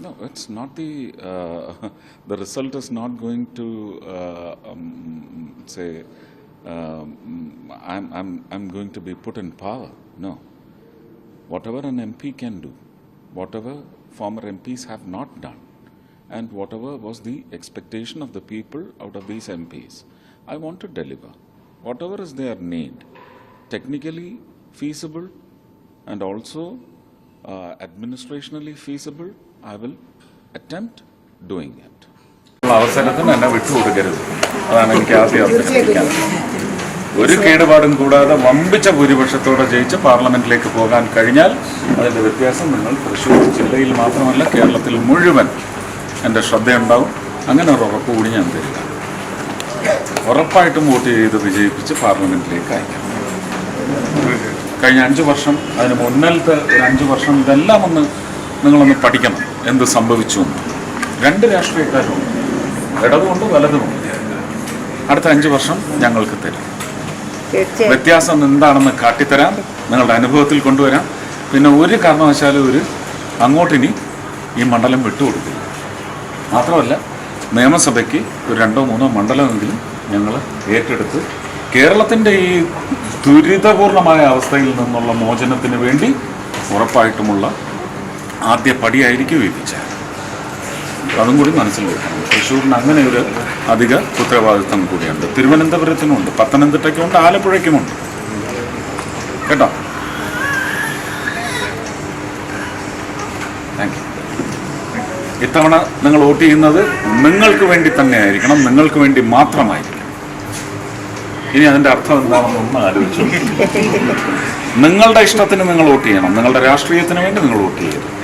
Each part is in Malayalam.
No, it's not the, uh, the result is not going to uh, um, say, um, I'm, I'm, I'm going to be put in power. No. Whatever an MP can do, whatever former MPs have not done, and whatever was the expectation of the people out of these MPs, I want to deliver. Whatever is their need, technically feasible and also uh, administrationally feasible, I will attempt doing it അവസരത്തിന് എന്നെ വിട്ടുകൊടുക്കരുത്. അതാണ് എനിക്ക് ആദ്യം ഒരു കേടുപാടും കൂടാതെ വമ്പിച്ച ഭൂരിപക്ഷത്തോടെ ജയിച്ച് പാർലമെന്റിലേക്ക് പോകാൻ കഴിഞ്ഞാൽ അതിന്റെ വ്യത്യാസം നിങ്ങൾ തൃശ്ശൂർ ജില്ലയിൽ മാത്രമല്ല കേരളത്തിൽ മുഴുവൻ എന്റെ ശ്രദ്ധയുണ്ടാവും. അങ്ങനെ ഒരു ഉറപ്പ് കൂടി ഞാൻ തരിക ഉറപ്പായിട്ടും വോട്ട് ചെയ്ത് വിജയിപ്പിച്ച് പാർലമെന്റിലേക്ക് അയക്കാം. കഴിഞ്ഞ അഞ്ച് വർഷം അതിന് മുന്നിലത്തെ ഒരു അഞ്ച് വർഷം ഇതെല്ലാം ഒന്ന് നിങ്ങളൊന്ന് പഠിക്കണം. എന്ത് സംഭവിച്ചു രണ്ട് രാഷ്ട്രീയക്കാരുണ്ട്. ഇടതുമുണ്ട് വലതുമുണ്ട്. അടുത്ത അഞ്ച് വർഷം ഞങ്ങൾക്ക് തരും. വ്യത്യാസം എന്താണെന്ന് കാട്ടിത്തരാം. നിങ്ങളുടെ അനുഭവത്തിൽ കൊണ്ടുവരാം. പിന്നെ ഒരു കാരണവശാലും ഒരു അങ്ങോട്ടിനി ഈ മണ്ഡലം വിട്ടുകൊടുക്കില്ല. മാത്രമല്ല നിയമസഭയ്ക്ക് ഒരു രണ്ടോ മൂന്നോ മണ്ഡലമെങ്കിലും ഞങ്ങൾ ഏറ്റെടുത്ത് കേരളത്തിന്റെ ഈ ദുരിതപൂർണമായ അവസ്ഥയിൽ നിന്നുള്ള മോചനത്തിന് വേണ്ടി ഉറപ്പായിട്ടുമുള്ള ആദ്യ പടിയായിരിക്കും വിചാരം അതും കൂടി മനസ്സിൽ വെക്കണം. തൃശ്ശൂരിന് അങ്ങനെ ഒരു അധിക ഉത്തരവാദിത്തം കൂടിയുണ്ട്. തിരുവനന്തപുരത്തിനുമുണ്ട് പത്തനംതിട്ടയ്ക്കുമുണ്ട് ആലപ്പുഴയ്ക്കുമുണ്ട്. കേട്ടോ? താങ്ക് യു ഇത്തവണ നിങ്ങൾ വോട്ട് ചെയ്യുന്നത് നിങ്ങൾക്ക് വേണ്ടി തന്നെ ആയിരിക്കണം നിങ്ങൾക്ക് വേണ്ടി മാത്രമായിരിക്കണം. ഇനി അതിന്റെ അർത്ഥം എന്താണെന്ന് ഒന്ന് ആലോചിച്ചു നിങ്ങളുടെ ഇഷ്ടത്തിന് നിങ്ങൾ വോട്ട് ചെയ്യണം. നിങ്ങളുടെ രാഷ്ട്രീയത്തിന് വേണ്ടി നിങ്ങൾ വോട്ട് ചെയ്യരുത്.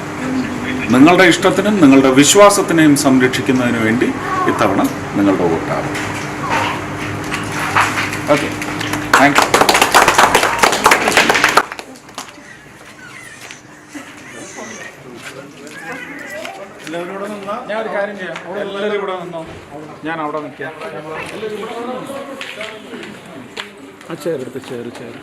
നിങ്ങളുടെ ഇഷ്ടത്തിനും നിങ്ങളുടെ വിശ്വാസത്തിനെയും സംരക്ഷിക്കുന്നതിനു വേണ്ടി ഇത്തവണ നിങ്ങളുടെ വോട്ടാണ്. ഓക്കെ താങ്ക് യു എല്ലാവരും നിന്നാ ഞാൻ ഒരു കാര്യം ചെയ്യാം എല്ലാവരും ഇവിടെ നിന്നോ ഞാൻ അവിടെ നിൽക്കാം ആ ചേർ എടുത്ത്? ചേർ ചേർ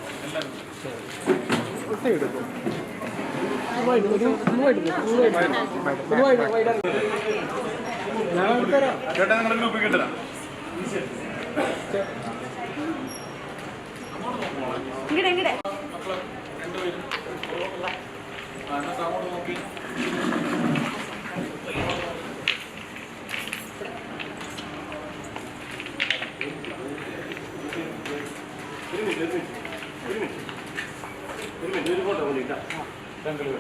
ചേട്ടാ നിങ്ങളുടെ ഗ്രൂപ്പിൽ കിട്ടില്ല ഇങ്ങടെ ഇങ്ങടെ. രാവിലെ ഒരു എട്ട് മണി തൊട്ട് പന്ത്രണ്ട് മണി വരെ